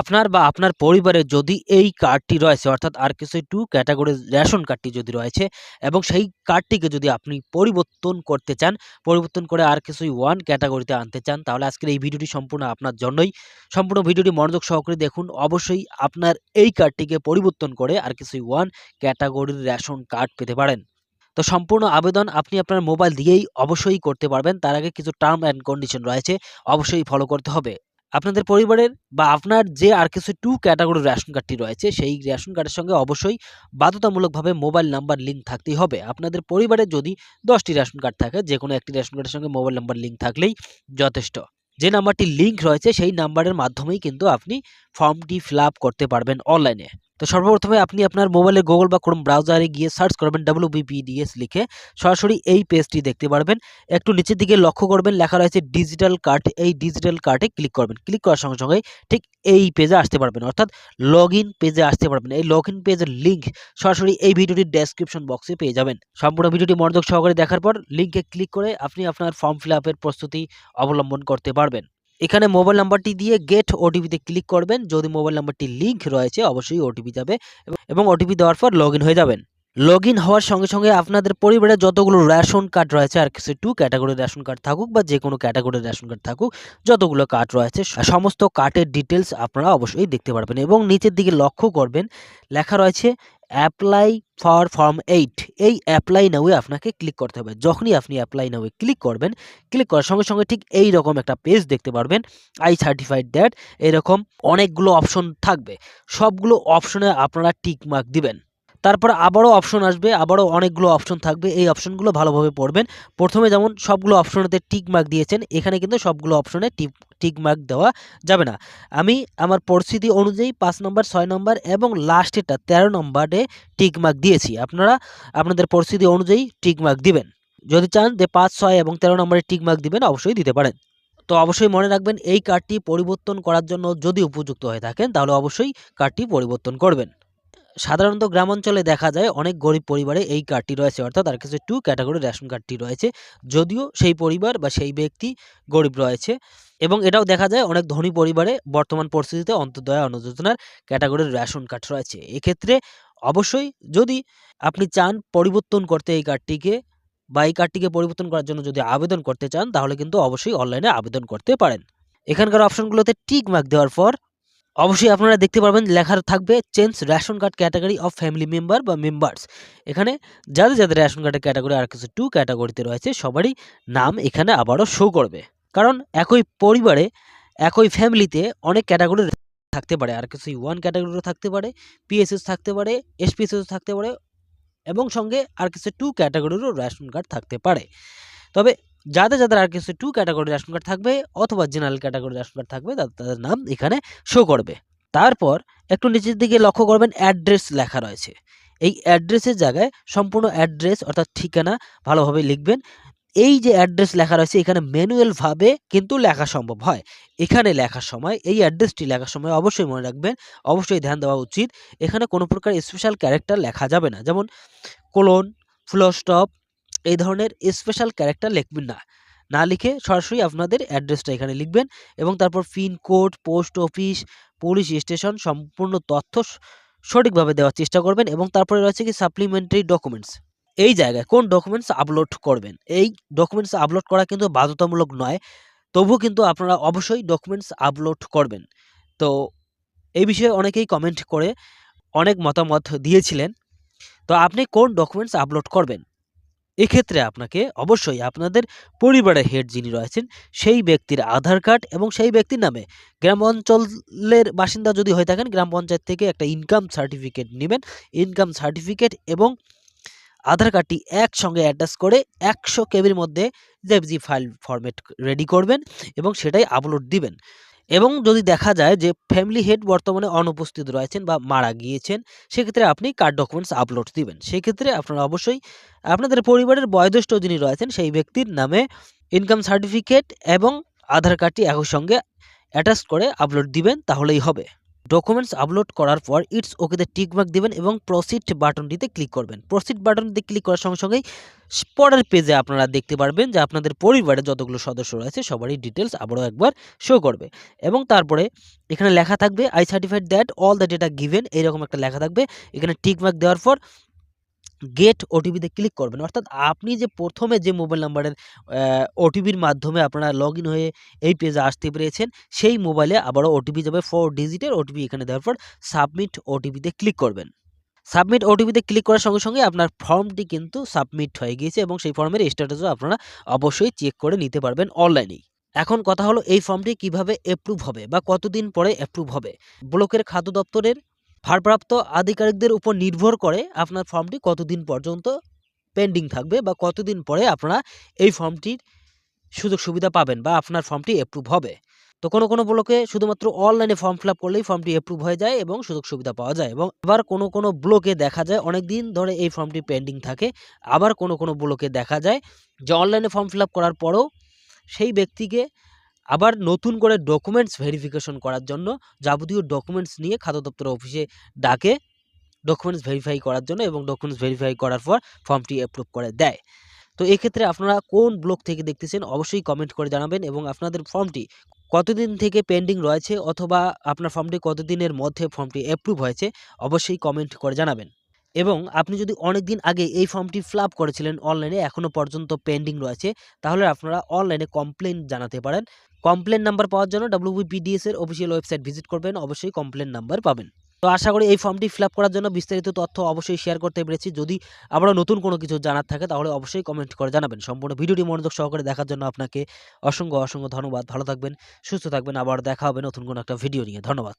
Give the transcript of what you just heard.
আপনার বা আপনার পরিবারের যদি এই কার্ডটি রয়েছে, অর্থাৎ আরকেসি টু ক্যাটাগরির রেশন কার্ডটি যদি রয়েছে এবং সেই কার্ডটিকে যদি আপনি পরিবর্তন করতে চান, পরিবর্তন করে আর কিছুই ওয়ান ক্যাটাগরিতে আনতে চান, তাহলে আজকের এই ভিডিওটি সম্পূর্ণ আপনার জন্যই। সম্পূর্ণ ভিডিওটি মনোযোগ সহকারে দেখুন। অবশ্যই আপনার এই কার্ডটিকে পরিবর্তন করে আর কিছুই ওয়ান ক্যাটাগরির রেশন কার্ড পেতে পারেন। তো সম্পূর্ণ আবেদন আপনি আপনার মোবাইল দিয়েই অবশ্যই করতে পারবেন। তার আগে কিছু টার্ম অ্যান্ড কন্ডিশন রয়েছে, অবশ্যই ফলো করতে হবে। আপনাদের পরিবারের বা আপনার যে আর কিছু টু ক্যাটাগরি রেশন কার্ডটি রয়েছে, সেই রেশন কার্ডের সঙ্গে অবশ্যই বাধ্যতামূলকভাবে মোবাইল নাম্বার লিঙ্ক থাকতেই হবে। আপনাদের পরিবারে যদি দশটি রেশন কার্ড থাকে যে কোনো একটি রেশন কার্ডের সঙ্গে মোবাইল নাম্বার লিঙ্ক থাকলেই যথেষ্ট। যে নাম্বারটি লিঙ্ক রয়েছে, সেই নাম্বারের মাধ্যমেই কিন্তু আপনি ফর্মটি ফিল করতে পারবেন অনলাইনে তো সর্বপ্রথমে আপনি আপনার মোবাইলে গুগল বা ক্রোম ব্রাউজারে গিয়ে সার্চ করবেন ডাব্লিউবিপিডিএস লিখে সরাসরি এই পেজটি দেখতে পারবেন। একটু নিচের দিকে লক্ষ্য করবেন, লেখা রয়েছে ডিজিটাল কার্ড এই ডিজিটাল কার্ডে ক্লিক করবেন। ক্লিক করার সঙ্গে সঙ্গে ঠিক এই পেজে আসতে পারবেন, অর্থাৎ লগ ইন পেজে আসতে পারবেন। এই লগ ইন পেজের লিঙ্ক সরাসরি এই ভিডিওটির ডেসক্রিপশন বক্সে পেয়ে যাবেন। সম্পূর্ণ ভিডিওটি মনোযোগ সহকারে দেখার পর লিঙ্কে ক্লিক করে আপনি আপনার ফর্ম ফিল প্রস্তুতি অবলম্বন করতে পারবেন। এখানে মোবাইল নাম্বারটি দিয়ে গেট ওটিপিতে ক্লিক করবেন। যদি মোবাইল নাম্বারটি লিঙ্ক রয়েছে, অবশ্যই ওটিপি যাবে এবং- ওটিপি দেওয়ার পর লগ হয়ে যাবেন। লগ হওয়ার সঙ্গে সঙ্গে আপনাদের পরিবারে যতগুলো রেশন কার্ড রয়েছে, আর কিছু টু ক্যাটাগরির রেশন কার্ড থাকুক বা যে কোনো ক্যাটাগরির রেশন কার্ড থাকুক, যতগুলো কার্ড রয়েছে, সমস্ত কার্ডের ডিটেলস আপনারা অবশ্যই দেখতে পারবেন এবং নিচের দিকে লক্ষ্য করবেন। লেখা রয়েছে অ্যাপ্লাই ফর ফর্ম এইট এই অ্যাপ্লাই নাওয়ে আপনাকে ক্লিক করতে হবে। যখনই আপনি অ্যাপ্লাই নাওয়ে ক্লিক করবেন ক্লিক করার সঙ্গে সঙ্গে ঠিক এই রকম একটা পেজ দেখতে পারবেন। আই সার্টিফাইড দ্যাট এরকম অনেকগুলো অপশন থাকবে। সবগুলো অপশনে আপনারা টিকমার্ক দিবেন। তারপর আবারও অপশন আসবে, আবারও অনেকগুলো অপশন থাকবে। এই অপশনগুলো ভালোভাবে পড়বেন। প্রথমে যেমন সবগুলো অপশনেতে টিক মার্ক দিয়েছেন, এখানে কিন্তু সবগুলো অপশনে টিক টিক মার্ক দেওয়া যাবে না। আমি আমার পরিস্থিতি অনুযায়ী পাঁচ নম্বর ছয় নম্বর এবং লাস্টেরটা তেরো নম্বরে টিক মার্ক দিয়েছি। আপনারা আপনাদের পরিস্থিতি অনুযায়ী টিক মার্ক দিবেন। যদি চান যে পাঁচ, ছয় এবং তেরো নম্বরে টিক মার্ক দিবেন, অবশ্যই দিতে পারেন। তো অবশ্যই মনে রাখবেন, এই কার্ডটি পরিবর্তন করার জন্য যদি উপযুক্ত হয়ে থাকেন, তাহলে অবশ্যই কার্ডটি পরিবর্তন করবেন। সাধারণত গ্রামাঞ্চলে দেখা যায় অনেক গরিব পরিবারে এই কার্ডটি রয়েছে, অর্থাৎ আর কিছু টু ক্যাটাগরি রেশন কার্ডটি রয়েছে। যদিও সেই পরিবার বা সেই ব্যক্তি গরিব রয়েছে এবং এটাও দেখা যায় অনেক ধনী পরিবারে বর্তমান পরিস্থিতিতে অন্তর্দয়া অন্ন যোজনার ক্যাটাগরির রেশন কার্ড রয়েছে। এক্ষেত্রে অবশ্যই যদি আপনি চান পরিবর্তন করতে এই কার্ডটিকে বা এই কার্ডটিকে পরিবর্তন করার জন্য যদি আবেদন করতে চান, তাহলে কিন্তু অবশ্যই অনলাইনে আবেদন করতে পারেন। এখানকার অপশনগুলোতে টিক মার্ক দেওয়ার পর অবশ্যই আপনারা দেখতে পারবেন লেখা থাকবে change ration card category of family member বা মেম্বার্স এখানে যাদের যাদের রেশন কার্ডের ক্যাটাগরি আর কিছু টু ক্যাটাগরিতে রয়েছে, সবারই নাম এখানে আবারও শো করবে। কারণ একই পরিবারে, একই ফ্যামিলিতে অনেক ক্যাটাগরি থাকতে পারে। আর কিছু ওয়ান ক্যাটাগরিও থাকতে পারে পিএসএস থাকতে পারে এসপিএসএস থাকতে পারে এবং সঙ্গে আর কিছু টু ক্যাটাগরিরও রেশন কার্ড থাকতে পারে। তবে যাদের যাদের আর কিছু টু ক্যাটাগরি রেশন কার্ড থাকবে অথবা জেনারেল ক্যাটাগরি রেশন কার্ড থাকবে, তাদের নাম এখানে শো করবে। তারপর একটু নিচের দিকে লক্ষ্য করবেন অ্যাড্রেস লেখা রয়েছে। এই অ্যাড্রেসের জায়গায় সম্পূর্ণ অ্যাড্রেস অর্থাৎ ঠিকানা ভালোভাবে লিখবেন। এই যে অ্যাড্রেস লেখা রয়েছে, এখানে ম্যানুয়ালভাবে কিন্তু লেখা সম্ভব হয়। এখানে লেখার সময়, এই অ্যাড্রেসটি লেখার সময় অবশ্যই মনে রাখবেন, অবশ্যই ধ্যান দেওয়া উচিত। এখানে কোনো প্রকার স্পেশাল ক্যারেক্টার লেখা যাবে না। যেমন কোলন ফুল স্টপ এই ধরনের স্পেশাল ক্যারেক্টার লিখবেন না। না লিখে সরাসরি আপনাদের অ্যাড্রেসটা এখানে লিখবেন এবং তারপর pin code post office police station সম্পূর্ণ তথ্য সঠিকভাবে দেওয়ার চেষ্টা করবেন এবং তারপরে রয়েছে কি সাপ্লিমেন্টারি ডকুমেন্টস এই জায়গায় কোন ডকুমেন্টস আপলোড করবেন? এই ডকুমেন্টস আপলোড করা কিন্তু বাধ্যতামূলক নয়, তবুও কিন্তু আপনারা অবশ্যই ডকুমেন্টস আপলোড করবেন। তো এই বিষয়ে অনেকেই কমেন্ট করে অনেক মতামত দিয়েছিলেন। তো আপনি কোন ডকুমেন্টস আপলোড করবেন? এক্ষেত্রে আপনাকে অবশ্যই আপনাদের পরিবারের হেড যিনি রয়েছেন, সেই ব্যক্তির আধার কার্ড এবং সেই ব্যক্তির নামে গ্রাম অঞ্চলের বাসিন্দা যদি হয়ে থাকেন, গ্রাম পঞ্চায়েত থেকে একটা ইনকাম সার্টিফিকেট নেবেন। ইনকাম সার্টিফিকেট এবং আধার কার্ডটি একসঙ্গে অ্যাটাচ করে একশো কেবির মধ্যে জেপজি ফাইল ফরম্যাট রেডি করবেন এবং সেটাই আপলোড দিবেন। এবং যদি দেখা যায় যে ফ্যামিলি হেড বর্তমানে অনুপস্থিত রয়েছেন বা মারা গিয়েছেন, সেক্ষেত্রে আপনি কার ডকুমেন্টস আপলোড দিবেন। সেক্ষেত্রে আপনারা অবশ্যই আপনাদের পরিবারের বয়োজ্যেষ্ঠ যিনি রয়েছেন, সেই ব্যক্তির নামে ইনকাম সার্টিফিকেট এবং আধার কার্ডটি একই সঙ্গে অ্যাটাচ করে আপলোড দিবেন, তাহলেই হবে। ডকুমেন্টস আপলোড করার পর ইটস ওকেতে টিকমার্ক দেবেন এবং প্রসিড বাটনটিতে ক্লিক করবেন। প্রসিড বাটনটিতে ক্লিক করার সঙ্গে সঙ্গেই পরের পেজে আপনারা দেখতে পারবেন যে আপনাদের পরিবারে যতগুলো সদস্য রয়েছে সবারই ডিটেলস আবারও একবার শো করবে। এবং তারপরে এখানে লেখা থাকবে I certified that all the data given এইরকম একটা লেখা থাকবে। এখানে টিকমার্ক দেওয়ার পর গেট ওটিপিতে ক্লিক করবেন। অর্থাৎ আপনি যে প্রথমে যে মোবাইল নাম্বারের ওটিপির মাধ্যমে আপনারা লগ হয়ে এই পেজে আসতে পেরেছেন, সেই মোবাইলে আবারও ওটিপি যাবে ফোর ডিজিটের ওটিপি এখানে দেওয়ার পর সাবমিট ওটিপিতে ক্লিক করবেন। সাবমিট ওটিপিতে ক্লিক করার সঙ্গে সঙ্গে আপনার ফর্মটি কিন্তু সাবমিট হয়ে গিয়েছে এবং সেই ফর্মের স্ট্যাটাসও আপনারা অবশ্যই চেক করে নিতে পারবেন অনলাইনেই এখন কথা হলো এই ফর্মটি কীভাবে অ্যাপ্রুভ হবে বা কতদিন পরে অ্যাপ্রুভ হবে? ব্লকের খাদ্য দপ্তরের ভারপ্রাপ্ত আধিকারিকদের উপর নির্ভর করে আপনার ফর্মটি কতদিন পর্যন্ত পেন্ডিং থাকবে বা কতদিন পরে আপনারা এই ফর্মটির সুযোগ সুবিধা পাবেন বা আপনার ফর্মটি অ্যাপ্রুভ হবে। তো কোনো কোনো ব্লকে শুধুমাত্র অনলাইনে ফর্ম ফিল করলেই ফর্মটি অ্যাপ্রুভ হয়ে যায় এবং সুযোগ সুবিধা পাওয়া যায় এবং আবার কোনো কোনো ব্লকে দেখা যায় অনেক দিন ধরে এই ফর্মটি পেন্ডিং থাকে, আবার কোনো কোনো ব্লকে দেখা যায় যে অনলাইনে ফর্ম ফিল করার পরেও সেই ব্যক্তিকে আবার নতুন করে ডকুমেন্টস ভেরিফিকেশন করার জন্য যাবতীয় ডকুমেন্টস নিয়ে খাদ্য দপ্তর অফিসে ডাকে ডকুমেন্টস ভেরিফাই করার জন্য এবং ডকুমেন্টস ভেরিফাই করার পর ফর্মটি অ্যাপ্রুভ করে দেয়। তো এক্ষেত্রে আপনারা কোন ব্লক থেকে দেখতেছেন অবশ্যই কমেন্ট করে জানাবেন এবং আপনাদের ফর্মটি কতদিন থেকে পেন্ডিং রয়েছে অথবা আপনার ফর্মটি কতদিনের মধ্যে ফর্মটি অ্যাপ্রুভ হয়েছে অবশ্যই কমেন্ট করে জানাবেন। এবং আপনি যদি অনেক দিন আগে এই ফর্মটি ফিল আপ করেছিলেন অনলাইনে এখনও পর্যন্ত পেন্ডিং রয়েছে, তাহলে আপনারা অনলাইনে কমপ্লেন জানাতে পারেন। কমপ্লেন নাম্বার পাওয়ার জন্য ডাব্লিউবিপিডিএস এর অফিসিয়াল ওয়েবসাইট ভিজিট করবেন, অবশ্যই কমপ্লেন নাম্বার পাবেন। তো আশা করি এই ফর্মটি ফিল করার জন্য বিস্তারিত তথ্য অবশ্যই শেয়ার করতে পেরেছি। যদি আবারও নতুন কোনো কিছু জানার থাকে, তাহলে অবশ্যই কমেন্ট করে জানাবেন। সম্পূর্ণ ভিডিওটি মনোযোগ সহকারে দেখার জন্য আপনাকে অসংখ্য অসংখ্য ধন্যবাদ। ভালো থাকবেন, সুস্থ থাকবেন। আবার দেখা হবে নতুন কোনো একটা ভিডিও নিয়ে। ধন্যবাদ।